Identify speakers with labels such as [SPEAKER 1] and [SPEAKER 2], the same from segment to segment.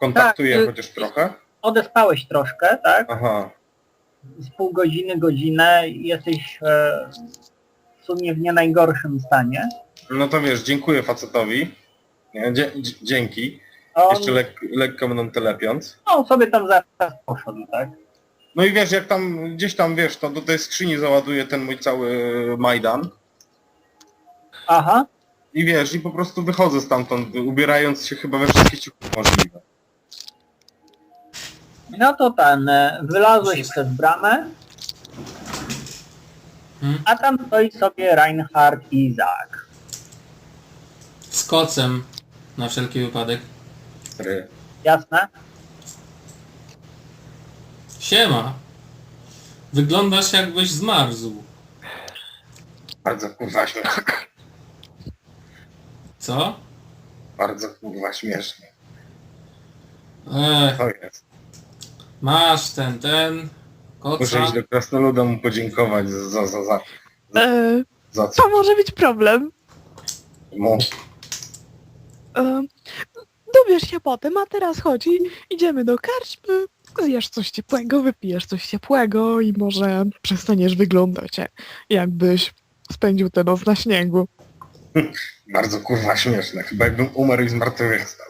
[SPEAKER 1] Kontaktuję
[SPEAKER 2] Tak, y-
[SPEAKER 1] chociaż trochę?
[SPEAKER 2] Odespałeś troszkę, tak?
[SPEAKER 1] Aha.
[SPEAKER 2] Z pół godziny, godzinę jesteś e, w sumie w nie najgorszym stanie.
[SPEAKER 1] No to wiesz, dziękuję facetowi. Dzie dzięki.
[SPEAKER 2] On,
[SPEAKER 1] Jeszcze lek lekko mną telepiąc.
[SPEAKER 2] on sobie tam zaraz poszedł, tak?
[SPEAKER 1] No i wiesz, jak tam gdzieś tam wiesz, to do tej skrzyni załaduję ten mój cały Majdan.
[SPEAKER 2] Aha.
[SPEAKER 1] I wiesz, i po prostu wychodzę stamtąd, ubierając się chyba we wszystkie ciuchy możliwe.
[SPEAKER 2] No to ten, e, wylazłeś przez bramę,
[SPEAKER 3] Hmm?
[SPEAKER 2] a tam stoi sobie Reinhard i Izak.
[SPEAKER 3] Z kocem. Na wszelki wypadek.
[SPEAKER 1] Ry.
[SPEAKER 2] Jasne?
[SPEAKER 3] Siema. Wyglądasz jakbyś zmarzł.
[SPEAKER 1] Bardzo kurwa śmiesznie.
[SPEAKER 3] Co?
[SPEAKER 1] Bardzo kurwa śmiesznie.
[SPEAKER 3] Ech,
[SPEAKER 1] To jest.
[SPEAKER 3] masz ten, ten.
[SPEAKER 1] Muszę
[SPEAKER 3] Koca.
[SPEAKER 1] iść do Krasnoluda mu podziękować za, za, za, za,
[SPEAKER 4] E,
[SPEAKER 1] za co.
[SPEAKER 4] to może być problem.
[SPEAKER 1] Mu.
[SPEAKER 4] E, dowiesz się potem, a teraz chodzi, idziemy do karczmy, zjesz coś ciepłego, wypijesz coś ciepłego i może przestaniesz wyglądać, jak- jakbyś spędził tę noc na śniegu.
[SPEAKER 1] Bardzo kurwa śmieszne. Chyba jakbym umarł i zmartwychwstał.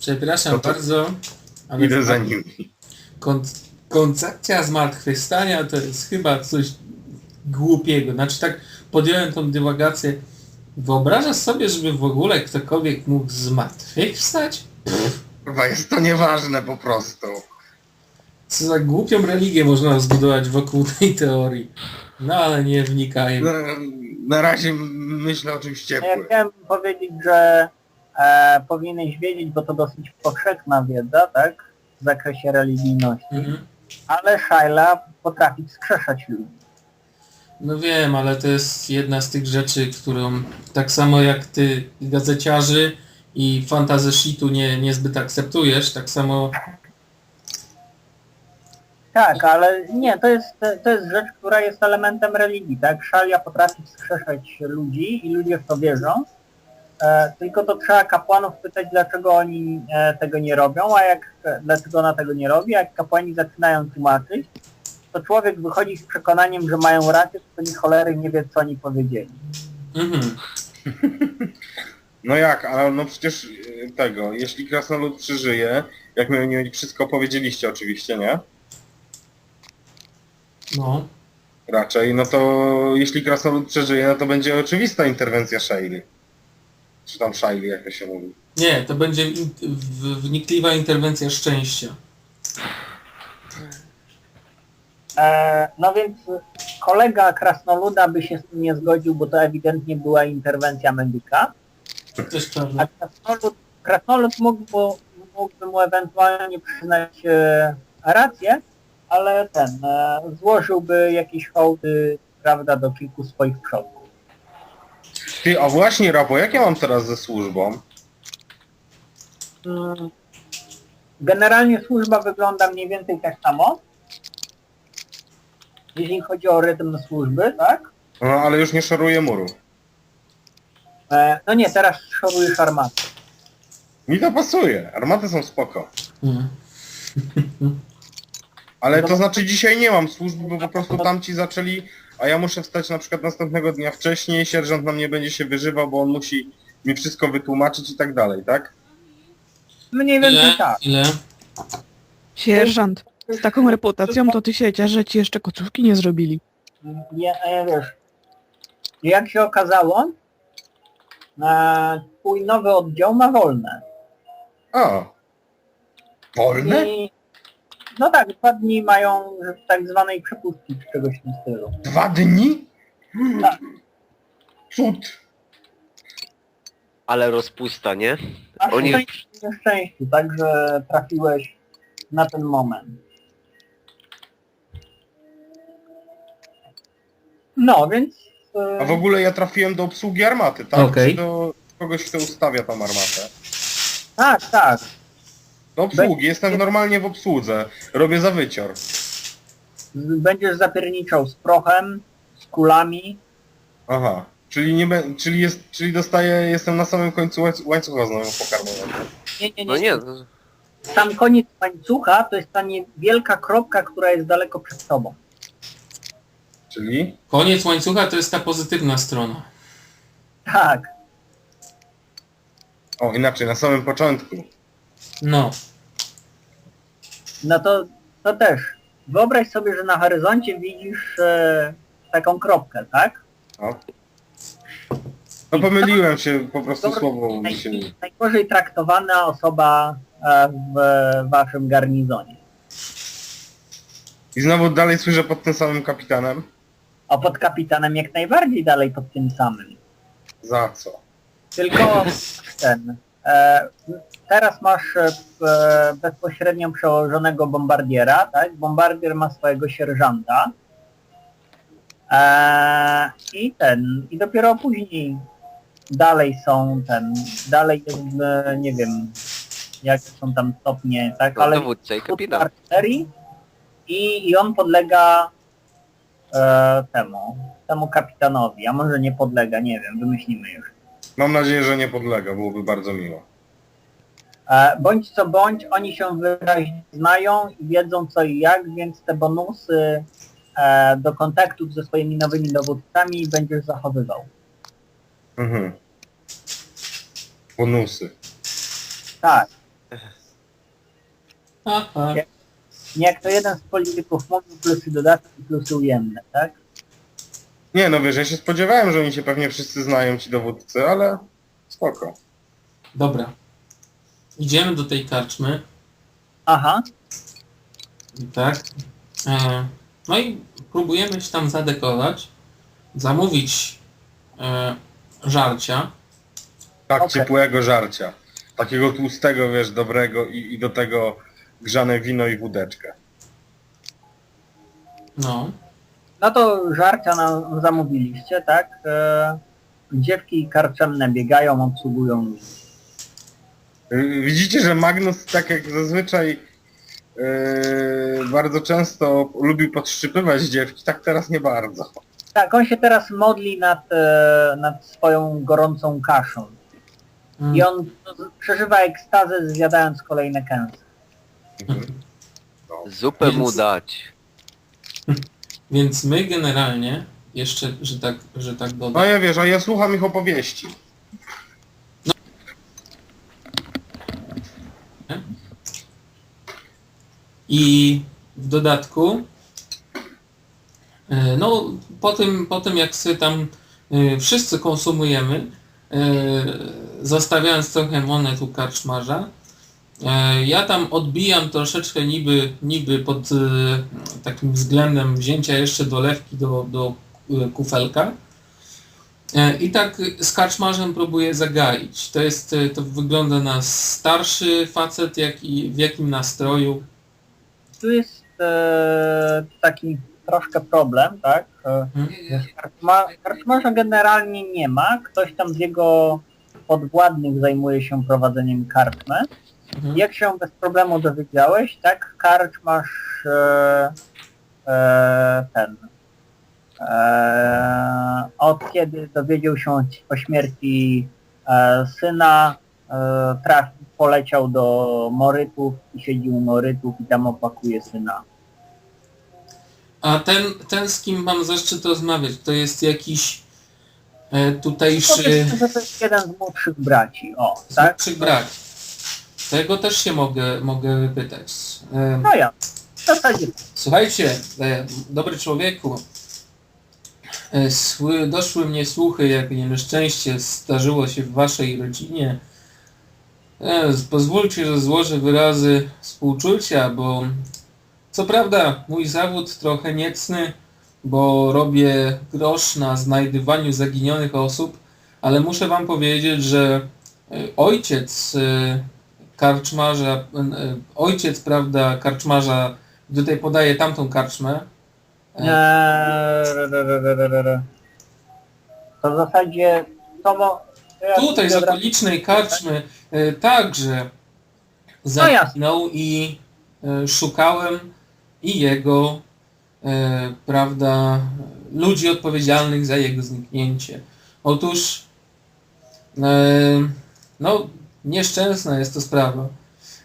[SPEAKER 3] Przepraszam
[SPEAKER 1] No to-
[SPEAKER 3] bardzo. Ale
[SPEAKER 1] Idę za nimi.
[SPEAKER 3] Kon koncepcja zmartwychwstania to jest chyba coś głupiego. Znaczy tak podjąłem tą dywagację. Wyobrażasz sobie, żeby w ogóle ktokolwiek mógł zmartwychwstać?
[SPEAKER 1] Kurwa, jest to nieważne po prostu.
[SPEAKER 3] Co za głupią religię można zbudować wokół tej teorii. No ale nie wnikajmy.
[SPEAKER 1] Na, na razie myślę o czymś
[SPEAKER 2] Ja
[SPEAKER 1] ciepłym.
[SPEAKER 2] chciałem powiedzieć, że e, powinieneś wiedzieć, bo to dosyć powszechna wiedza, tak? W zakresie religijności.
[SPEAKER 3] Mhm.
[SPEAKER 2] Ale Shaila potrafi wskrzeszać ludzi.
[SPEAKER 3] No wiem, ale to jest jedna z tych rzeczy, którą tak samo jak ty gazeciarzy i fantazy shitu nie, niezbyt akceptujesz, tak samo
[SPEAKER 2] Tak, ale nie, to jest, to jest rzecz, która jest elementem religii, tak? Szalia potrafi wskrzeszać ludzi i ludzie w to wierzą. E, tylko to trzeba kapłanów pytać, dlaczego oni e, tego nie robią, a jak dlaczego ona tego nie robi, a jak kapłani zaczynają tłumaczyć, to człowiek wychodzi z przekonaniem, że mają rację, to ni cholery nie wie, co oni powiedzieli.
[SPEAKER 3] mhm.
[SPEAKER 1] No jak, ale no przecież e, tego, jeśli Krasnolud przeżyje, jak my nie wszystko powiedzieliście oczywiście, nie?
[SPEAKER 3] No.
[SPEAKER 1] Raczej, no to jeśli Krasnolud przeżyje, no to będzie oczywista interwencja Shaili. Czy tam Shaili, jak to się mówi.
[SPEAKER 3] Nie, to będzie in- w- wnikliwa interwencja szczęścia.
[SPEAKER 2] E, no więc kolega Krasnoluda by się z tym nie zgodził, bo to ewidentnie była interwencja medyka.
[SPEAKER 3] Też
[SPEAKER 2] A
[SPEAKER 3] prawda.
[SPEAKER 2] krasnolud, krasnolud mógłby, mógłby mu ewentualnie przyznać e, rację, ale ten, e, złożyłby jakieś hołdy, prawda, do kilku swoich przodków.
[SPEAKER 1] Ty, a właśnie Rapo, jak ja mam teraz ze służbą?
[SPEAKER 2] Mm, Generalnie służba wygląda mniej więcej tak samo. Jeśli chodzi o rytm służby, tak?
[SPEAKER 1] No, ale już nie szoruję muru.
[SPEAKER 2] E, no nie, teraz szorujesz armatę.
[SPEAKER 1] Mi to pasuje, armaty są spoko.
[SPEAKER 3] Mhm.
[SPEAKER 1] Ale to znaczy dzisiaj nie mam służby, bo po prostu tamci zaczęli, a ja muszę wstać na przykład następnego dnia wcześniej, sierżant na mnie będzie się wyżywał, bo on musi mi wszystko wytłumaczyć i tak dalej, tak?
[SPEAKER 2] Mniej więcej
[SPEAKER 3] Ile?
[SPEAKER 2] tak.
[SPEAKER 3] Ile?
[SPEAKER 4] Sierżant, z taką reputacją to ty się ciesz, że ci jeszcze kocówki nie zrobili.
[SPEAKER 2] Nie, e, wiesz, jak się okazało, e, twój nowy oddział ma wolne.
[SPEAKER 1] A. Wolne?
[SPEAKER 2] I, no tak, dwa dni mają tak zwanej przepustki czy czegoś w tym stylu.
[SPEAKER 1] Dwa dni?
[SPEAKER 2] Tak.
[SPEAKER 1] Cud.
[SPEAKER 5] Ale rozpusta, nie?
[SPEAKER 2] A
[SPEAKER 5] Oni-
[SPEAKER 2] Oni... na szczęściu, także trafiłeś na ten moment. No, więc... e,
[SPEAKER 1] A w ogóle ja trafiłem do obsługi armaty, tak?
[SPEAKER 3] Okej.
[SPEAKER 1] Czy do kogoś, kto ustawia tą armatę?
[SPEAKER 2] Tak, tak.
[SPEAKER 1] Obsługi, jestem normalnie w obsłudze. Robię zawycior.
[SPEAKER 2] Będziesz zapierniczał z prochem, z kulami,
[SPEAKER 1] Aha. Czyli nie be, czyli jest, czyli dostaję, jestem na samym końcu łańc- łańcucha znowu pokarmowego.
[SPEAKER 2] Nie, nie, nie.
[SPEAKER 5] No nie,
[SPEAKER 2] Sam koniec łańcucha to jest ta niewielka kropka, która jest daleko przed tobą.
[SPEAKER 1] Czyli?
[SPEAKER 3] Koniec łańcucha to jest ta pozytywna strona.
[SPEAKER 2] Tak.
[SPEAKER 1] O, inaczej, na samym początku.
[SPEAKER 3] No.
[SPEAKER 2] No to, to też. Wyobraź sobie, że na horyzoncie widzisz e, taką kropkę, tak?
[SPEAKER 1] O. No pomyliłem się, po prostu słowo mi się...
[SPEAKER 2] Naj, najgorzej traktowana osoba e, w waszym garnizonie.
[SPEAKER 1] I znowu dalej słyszę pod tym samym kapitanem.
[SPEAKER 2] A pod kapitanem jak najbardziej dalej pod tym samym.
[SPEAKER 1] Za co?
[SPEAKER 2] Tylko ten. E, teraz masz e, e, bezpośrednio przełożonego bombardiera, tak? Bombardier ma swojego sierżanta. I ten. I dopiero później dalej są ten. Dalej jest, nie wiem, jakie są tam stopnie, tak?
[SPEAKER 5] no,
[SPEAKER 2] Ale
[SPEAKER 5] dowódca i kapitan.
[SPEAKER 2] artylerii i, i on podlega e, temu, temu kapitanowi, a może nie podlega, nie wiem, wymyślimy już.
[SPEAKER 1] Mam nadzieję, że nie podlega, byłoby bardzo miło.
[SPEAKER 2] E, bądź co bądź, oni się wyraźnie znają i wiedzą co i jak, więc te bonusy e, do kontaktów ze swoimi nowymi dowódcami będziesz zachowywał.
[SPEAKER 1] Mhm. Bonusy.
[SPEAKER 2] Tak,
[SPEAKER 3] Aha.
[SPEAKER 2] nie jak to jeden z polityków mówił, plusy dodatki, plusy ujemne, tak?
[SPEAKER 1] Nie no wiesz, ja się spodziewałem, że oni się pewnie wszyscy znają, ci dowódcy, ale spoko.
[SPEAKER 3] Dobra. Idziemy do tej karczmy.
[SPEAKER 2] Aha,
[SPEAKER 3] Tak. E, no i próbujemy się tam zadekować. Zamówić e, żarcia.
[SPEAKER 1] Tak
[SPEAKER 2] Okej.
[SPEAKER 1] ciepłego żarcia. Takiego tłustego, wiesz, dobrego i, i do tego grzane wino i wódeczkę.
[SPEAKER 3] No.
[SPEAKER 2] No to żarcia nam zamówiliście, tak? E, dziewki karczemne biegają, obsługują ludzi.
[SPEAKER 1] Widzicie, że Magnus, tak jak zazwyczaj yy, bardzo często lubił podszczypywać dziewki, tak teraz nie bardzo.
[SPEAKER 2] Tak, on się teraz modli nad, e, nad swoją gorącą kaszą.
[SPEAKER 3] Mm.
[SPEAKER 2] I on przeżywa ekstazę zjadając kolejne kęsy.
[SPEAKER 1] Mhm.
[SPEAKER 5] Zupę
[SPEAKER 3] Więc-
[SPEAKER 5] mu dać.
[SPEAKER 3] Więc my generalnie, jeszcze, że tak, że tak
[SPEAKER 1] No
[SPEAKER 3] dodam,
[SPEAKER 1] ja wiesz, a ja słucham ich opowieści.
[SPEAKER 3] I w dodatku, e, no po tym, po tym jak sobie tam e, wszyscy konsumujemy, e, zostawiając trochę monet u karczmarza, ja tam odbijam troszeczkę niby, niby pod e, takim względem wzięcia jeszcze dolewki do, do e, kufelka. E, I tak z karczmarzem próbuję zagaić. To jest, e, to wygląda na starszy facet, jak i w jakim nastroju.
[SPEAKER 2] Tu jest e, taki troszkę problem, tak? E, karczma, karczmarza generalnie nie ma. Ktoś tam z jego podwładnych zajmuje się prowadzeniem karczmy.
[SPEAKER 3] Mhm.
[SPEAKER 2] Jak się bez problemu dowiedziałeś, tak? Karczmarz e, e, ten e, od kiedy dowiedział się o śmierci e, syna, e, trafił, poleciał do Morytów i siedzi u Morytów i tam opakuje syna.
[SPEAKER 3] A ten, ten z kim mam zaszczyt rozmawiać, to jest jakiś e, tutejszy
[SPEAKER 2] Powiedzmy, że to jest jeden z młodszych braci, o, tak?
[SPEAKER 3] tak? braci. Tego też się mogę, mogę wypytać.
[SPEAKER 2] No ja, zasadzie
[SPEAKER 3] Słuchajcie, e, dobry człowieku, e, sły, doszły mnie słuchy, jak nieszczęście zdarzyło się w waszej rodzinie. E, pozwólcie, że złożę wyrazy współczucia, bo co prawda mój zawód trochę niecny, bo robię grosz na znajdywaniu zaginionych osób, ale muszę wam powiedzieć, że ojciec karczmarza, e, ojciec, prawda, karczmarza Tutaj podaję tamtą karczmę. E,
[SPEAKER 2] Eee. To w zasadzie to mo... to ja
[SPEAKER 3] Tutaj z okolicznej karczmy e, także zaginął i szukałem i jego, prawda, ludzi odpowiedzialnych za jego zniknięcie. Otóż, no, nieszczęsna jest to sprawa.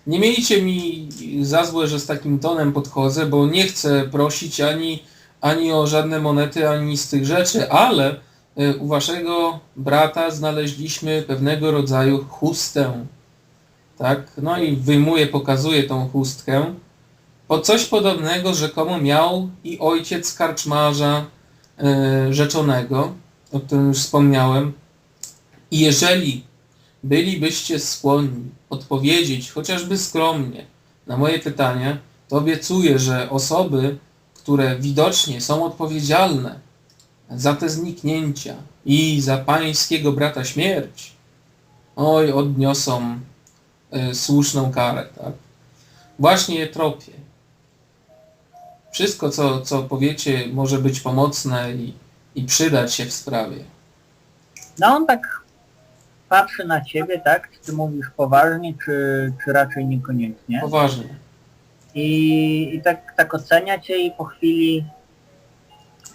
[SPEAKER 3] Nie miejcie mi za złe, że z takim tonem podchodzę, bo nie chcę prosić ani, ani o żadne monety, ani z tych rzeczy, ale e, u waszego brata znaleźliśmy pewnego rodzaju chustę. Tak? No i wyjmuję, pokazuję tą chustkę. Po coś podobnego rzekomo miał i ojciec karczmarza e, rzeczonego, o którym już wspomniałem. I jeżeli bylibyście skłonni odpowiedzieć chociażby skromnie na moje pytanie, to obiecuję, że osoby, które widocznie są odpowiedzialne za te zniknięcia i za pańskiego brata śmierć, oj, odniosą e, słuszną karę, tak? Właśnie je tropię. Wszystko, co, co powiecie, może być pomocne i, i przydać się w sprawie.
[SPEAKER 2] No on tak patrzy na ciebie, tak? Czy ty mówisz poważnie, czy, czy raczej niekoniecznie?
[SPEAKER 3] Poważnie.
[SPEAKER 2] I, i tak, tak ocenia cię i po chwili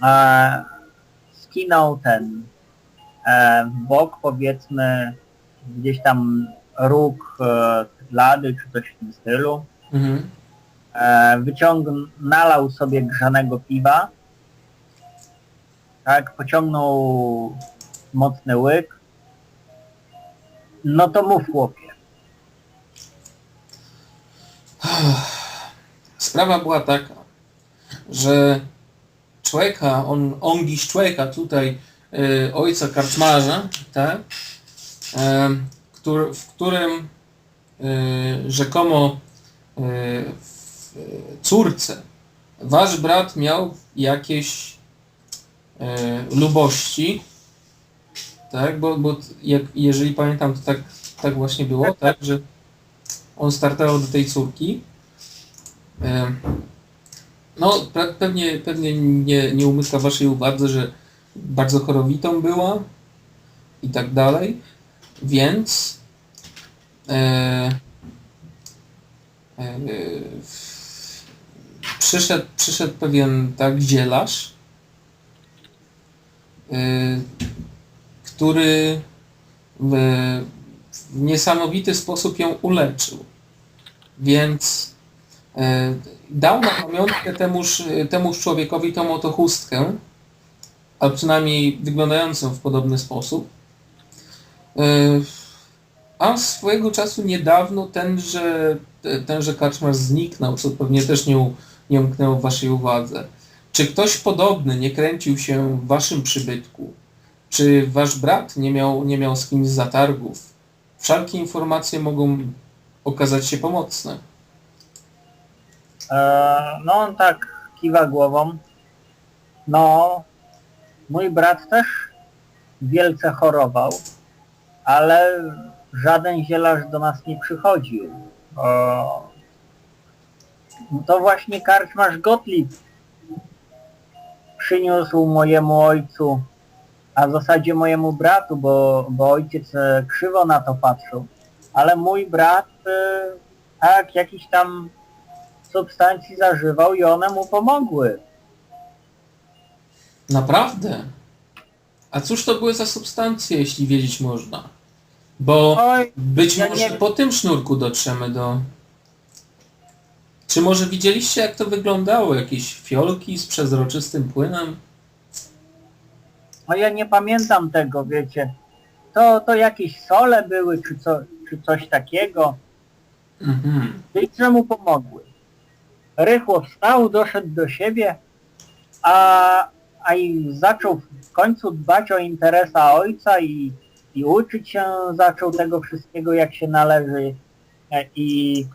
[SPEAKER 2] e, skinął ten e, w bok, powiedzmy, gdzieś tam róg e, lady, czy coś w tym stylu.
[SPEAKER 3] Mhm.
[SPEAKER 2] E, wyciągnął, nalał sobie grzanego piwa. Tak, pociągnął mocny łyk. No to mów chłopie.
[SPEAKER 3] Sprawa była taka, że człowieka, on, ongiś człowieka tutaj, e, ojca karczmarza, tak, e, który, w którym e, rzekomo w córce wasz brat miał jakieś lubości, tak, bo, bo jak, jeżeli pamiętam, to tak, tak właśnie było, tak, że on startował do tej córki. No, pe- pewnie, pewnie nie, nie umyka waszej uwadze, że bardzo chorowitą była i tak dalej, więc e, e, przyszedł, przyszedł pewien tak zielarz, e, który w, niesamowity sposób ją uleczył. Więc e, dał na pamiątkę temuż, temuż człowiekowi tą oto chustkę, a przynajmniej wyglądającą w podobny sposób. E, a swojego czasu niedawno tenże, tenże kaczmarz zniknął, co pewnie też nie, nie umknęło waszej uwadze. Czy ktoś podobny nie kręcił się w waszym przybytku? Czy wasz brat nie miał, nie miał z kimś zatargów? Wszelkie informacje mogą okazać się pomocne.
[SPEAKER 2] E, no on tak kiwa głową. No, mój brat też wielce chorował, ale żaden zielarz do nas nie przychodził. To właśnie karczmarz Gottlieb przyniósł mojemu ojcu, a w zasadzie mojemu bratu, bo, bo ojciec e, krzywo na to patrzył, ale mój brat e, tak jakiś tam substancji zażywał i one mu pomogły.
[SPEAKER 3] Naprawdę? A cóż to były za substancje, jeśli wiedzieć można? Bo
[SPEAKER 2] Oj,
[SPEAKER 3] być
[SPEAKER 2] ja
[SPEAKER 3] może
[SPEAKER 2] nie-
[SPEAKER 3] po tym sznurku dotrzemy do... Czy może widzieliście, jak to wyglądało? Jakieś fiolki z przezroczystym płynem?
[SPEAKER 2] No ja nie pamiętam tego, wiecie. To, to jakieś sole były, czy, co, czy coś takiego.
[SPEAKER 3] Mhm.
[SPEAKER 2] I co mu pomogły. Rychło wstał, doszedł do siebie, a, a i zaczął w końcu dbać o interesa ojca i, i uczyć się zaczął tego wszystkiego jak się należy. E, I